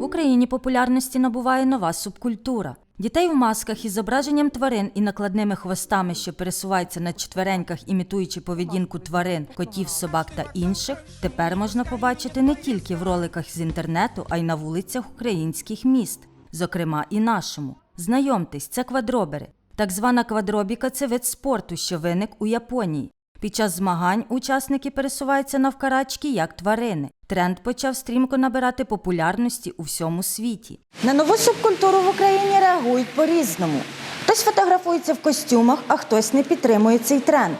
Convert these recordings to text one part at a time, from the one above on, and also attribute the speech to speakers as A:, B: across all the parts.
A: В Україні популярності набуває нова субкультура. Дітей в масках із зображенням тварин і накладними хвостами, що пересуваються на четвереньках, імітуючи поведінку тварин, котів, собак та інших, тепер можна побачити не тільки в роликах з інтернету, а й на вулицях українських міст, зокрема і нашому. Знайомтесь, це квадробери. Так звана квадробіка це вид спорту, що виник у Японії. Під час змагань учасники пересуваються навкарачки як тварини. Тренд почав стрімко набирати популярності у всьому світі. На нову субкультуру в Україні реагують по-різному. Хтось фотографується в костюмах, а хтось не підтримує цей тренд.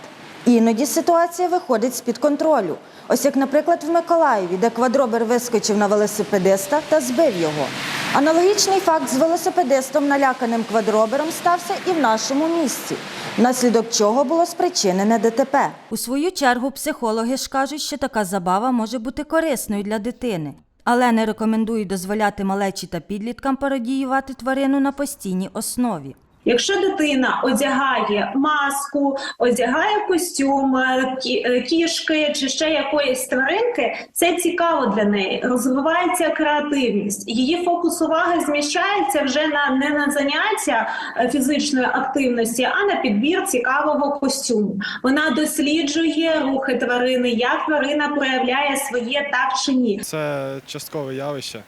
A: Іноді ситуація виходить з-під контролю. Ось як, наприклад, в Миколаєві, де квадробер вискочив на велосипедиста та збив його. Аналогічний факт з велосипедистом, наляканим квадробером, стався і в нашому місті, внаслідок чого було спричинене ДТП. У свою чергу психологи ж кажуть, що така забава може бути корисною для дитини, але не рекомендують дозволяти малечі та підліткам пародіювати тварину на постійній основі.
B: Якщо дитина одягає маску, одягає костюм е, е, кішки чи ще якоїсь тваринки, це цікаво для неї. Розвивається креативність. Її фокус уваги зміщається вже на не на заняття е, фізичної активності, а на підбір цікавого костюму. Вона досліджує рухи тварини, як тварина проявляє своє так чи ні.
C: Це часткове явище.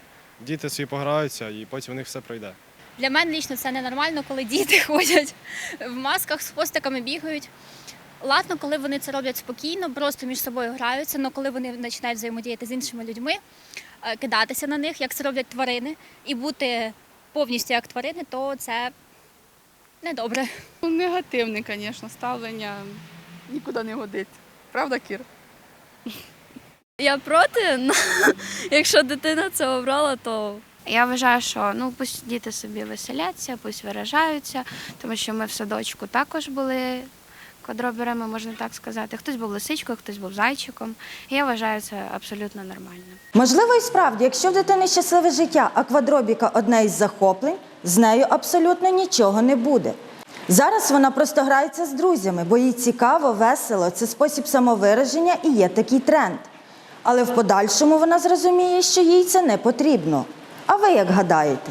C: Діти собі пограються і потім у них все пройде.
D: Для мене лічно це ненормально, коли діти ходять в масках з хвостиками бігають. Ладно, коли вони це роблять спокійно, просто між собою граються, але коли вони починають взаємодіяти з іншими людьми, е, кидатися на них, як це роблять тварини, і бути повністю як тварини, то це недобре.
E: Ну, Негативне, звісно, ставлення нікуди не годиться. Правда, Кір?
F: Я проти, но якщо дитина це обрала, то
G: Я вважаю, що ну пусть діти собі веселяться, пусть виражаються, тому що ми в садочку також були квадроберами, можна так сказати. Хтось був лисичкою, хтось був зайчиком. Я вважаю це абсолютно нормально.
A: Можливо, і справді, якщо в дитини щасливе життя, а квадробіка одне із захоплень, з нею абсолютно нічого не буде. Зараз вона просто грається з друзями, бо їй цікаво, весело, це спосіб самовираження і є такий тренд. Але в подальшому вона зрозуміє, що їй це не потрібно. А ви як гадаєте?